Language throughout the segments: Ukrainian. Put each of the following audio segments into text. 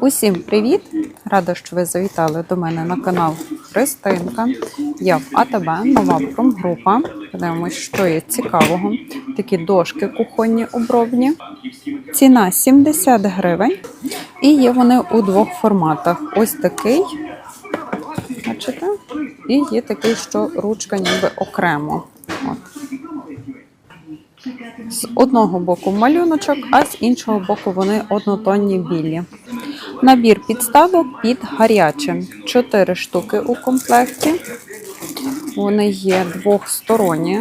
Усім привіт! Рада, що ви завітали до мене на канал Христинка. Я в АТБ, нова промгрупа. Подивимось, що є цікавого. Такі дошки кухонні обробні. Ціна 70 гривень. І є вони у двох форматах. Ось такий. Бачите? І є такий, що ручка ніби окремо. От. З одного боку малюночок, а з іншого боку вони однотонні білі. Набір підставок під гаряче. Чотири штуки у комплекті. Вони є двохсторонні.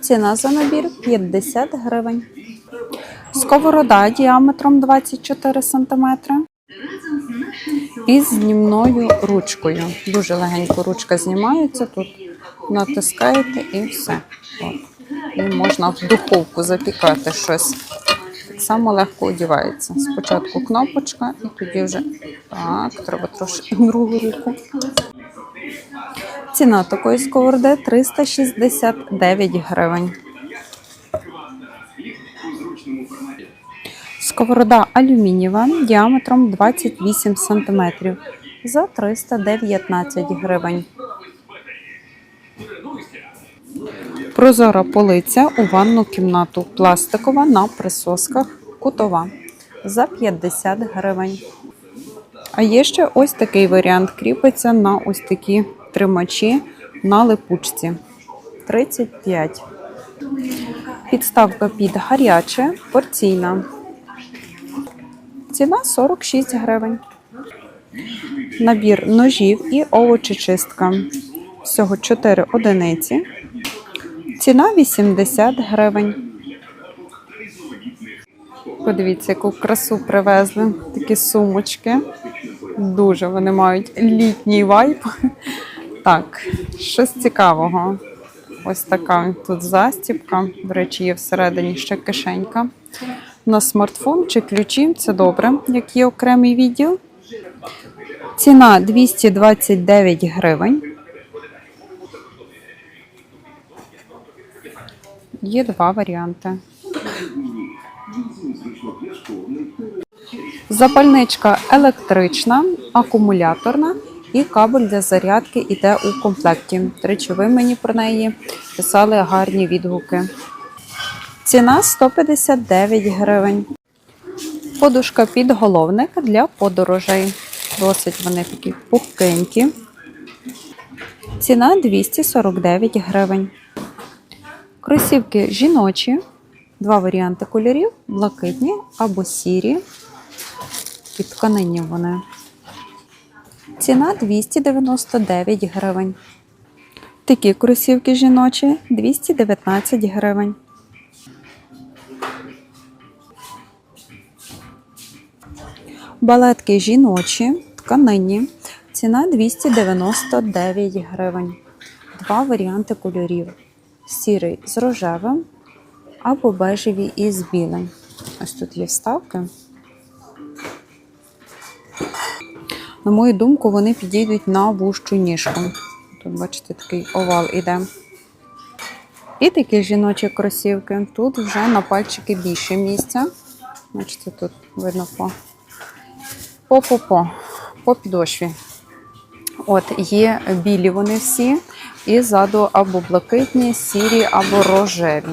Ціна за набір 50 гривень. Сковорода діаметром 24 см. Із знімною ручкою. Дуже легенько ручка знімається. Тут натискаєте і все. От. І можна в духовку запікати щось. Само легко одівається. Спочатку кнопочка, і тоді вже так, треба трошки другу руку. Ціна такої сковороди 369 гривень. Сковорода алюмінієва діаметром 28 см за 319 гривень. Прозора полиця у ванну кімнату пластикова на присосках кутова за 50 гривень. А є ще ось такий варіант. Кріпиться на ось такі тримачі на липучці 35. Підставка під гаряче, порційна. Ціна 46 гривень. Набір ножів і овочечистка. Всього 4 одиниці. Ціна 80 гривень. Подивіться, яку красу привезли. Такі сумочки. Дуже вони мають літній вайб. Так, щось цікавого. Ось така тут застібка. До речі, є всередині ще кишенька. На смартфон чи ключі це добре, як є окремий відділ. Ціна 229 гривень. Є два варіанти. Запальничка електрична, акумуляторна і кабель для зарядки йде у комплекті. Тричі ви мені про неї писали гарні відгуки. Ціна 159 гривень. Подушка підголовник для подорожей. Досить вони такі пухкенькі. Ціна 249 гривень. Кросівки жіночі. Два варіанти кольорів: блакитні або сірі. Під тканині вони. Ціна 299 гривень. Такі кросівки жіночі 219 гривень. Балетки жіночі, тканині. Ціна 299 гривень. Два варіанти кольорів: сірий з рожевим або бежеві із білим. Ось тут є вставки. На мою думку, вони підійдуть на вущу ніжку. Тут, бачите, такий овал іде. І такі жіночі кросівки. Тут вже на пальчики більше місця. Бачите, тут видно по по, по, по, по підошві. От, є білі вони всі, і ззаду або блакитні, сірі, або рожеві.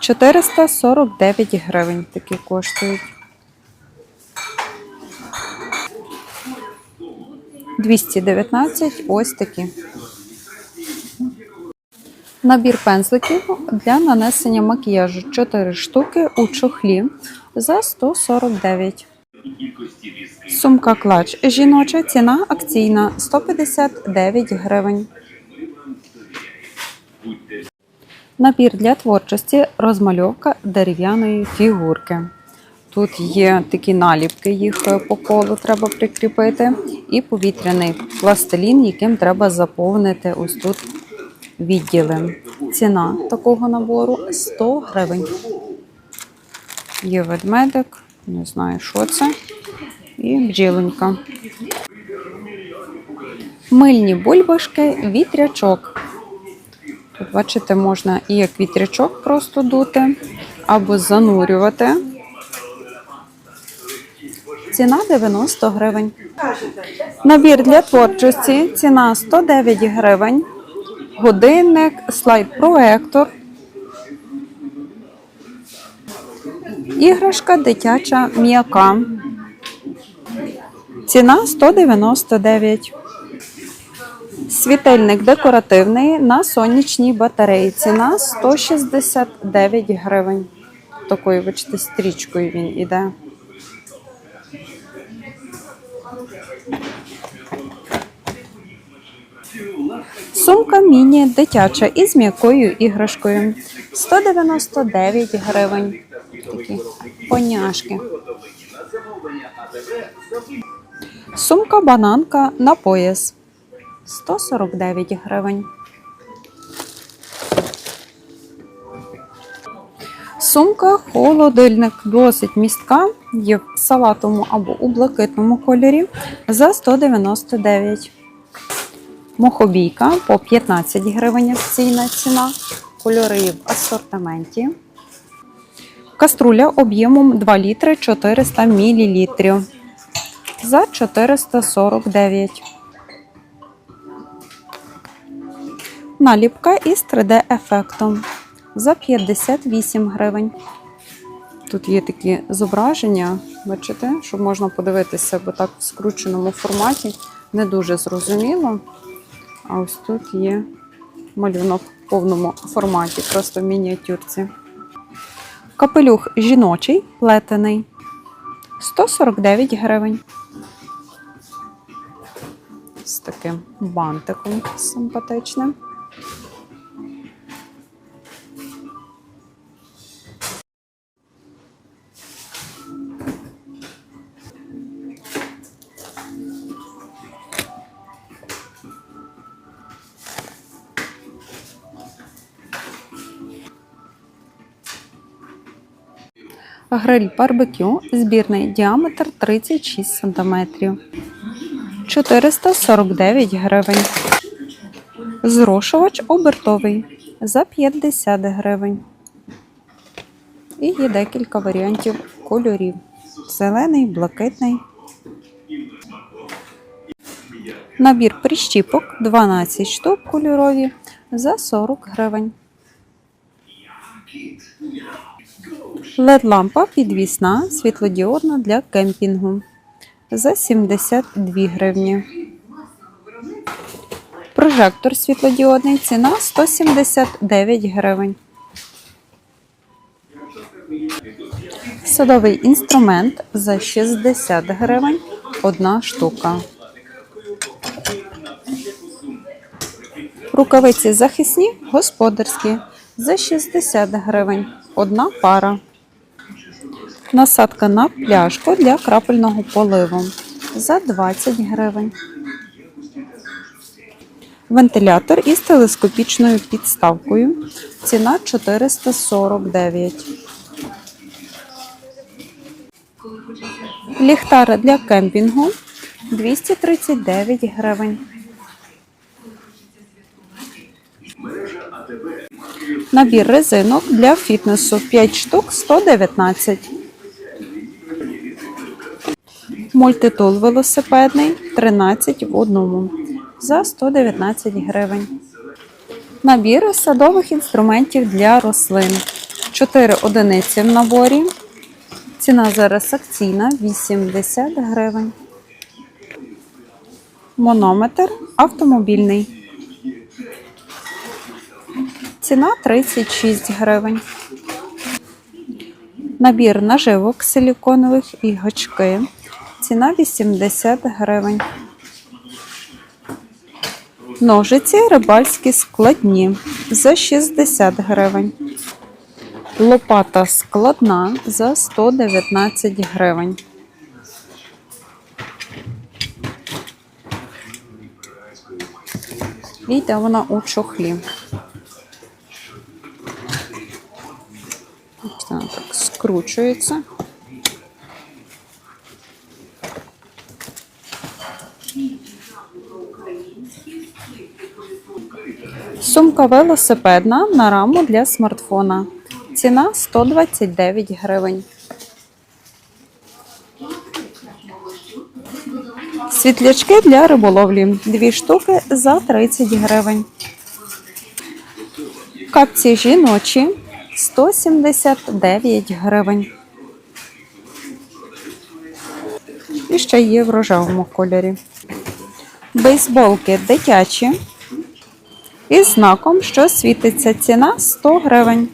449 гривень такі коштують. 219 ось такі. Набір пензликів для нанесення макіяжу 4 штуки у чохлі за 149. Сумка клач жіноча ціна акційна 159 гривень. Набір для творчості розмальовка дерев'яної фігурки. Тут є такі наліпки, їх по колу треба прикріпити, і повітряний пластилін, яким треба заповнити ось тут відділи. Ціна такого набору 100 гривень. Є ведмедик, не знаю, що це. І бджілонька. Мильні бульбашки, вітрячок. Тут, бачите, можна і як вітрячок просто дути, або занурювати. Ціна 90 гривень. Набір для творчості. Ціна 109 гривень. Годинник, слайд-проектор. Іграшка дитяча м'яка. Ціна 199. Світильник декоративний на сонячній батареї. Ціна 169 гривень. Такою, бачите, стрічкою він іде. Сумка міні дитяча із м'якою іграшкою. 199 гривень. Такі поняшки. Сумка бананка на пояс. 149 гривень. Сумка холодильник досить містка. Є в салатовому або у блакитному кольорі за 199. Мохобійка по 15 гривень акційна ціна. Кольори в асортименті. Каструля об'ємом 2 літри 400 мл за 449. Наліпка із 3D-ефектом за 58 гривень. Тут є такі зображення, бачите, щоб можна подивитися, бо так в скрученому форматі не дуже зрозуміло. А ось тут є малюнок в повному форматі, просто в мініатюрці. Капелюх жіночий плетений 149 гривень. З таким бантиком симпатичним. Гриль барбекю, збірний діаметр 36 см. 449 гривень. Зрошувач обертовий за 50 гривень. І є декілька варіантів кольорів: зелений, блакитний. Набір прищіпок 12 штук кольорові за 40 гривень. LED-лампа підвісна, світлодіодна для кемпінгу за 72 гривні. Прожектор світлодіодний ціна 179 гривень. Садовий інструмент за 60 гривень одна штука. Рукавиці захисні, господарські за 60 гривень одна пара. Насадка на пляшку для крапельного поливу за 20 гривень. Вентилятор із телескопічною підставкою. Ціна 449. Ліхтар для кемпінгу 239 гривень. Набір резинок для фітнесу 5 штук 119. Мультитул велосипедний 13 в одному за 119 гривень. Набір садових інструментів для рослин. 4 одиниці в наборі. Ціна зараз акційна 80 гривень. Монометр автомобільний. Ціна 36 гривень. Набір наживок силіконових і гачки. Ціна 80 гривень. Ножиці рибальські складні за 60 гривень. Лопата складна за 119 гривень. І вона у чохлі. Ось Вона так скручується. Сумка Сумка велосипедна на раму для смартфона. Ціна 129 гривень. Світлячки для риболовлі. Дві штуки за 30 гривень. Капці жіночі 179 гривень. І ще є в рожевому кольорі. Бейсболки дитячі із знаком, що світиться ціна 100 гривень.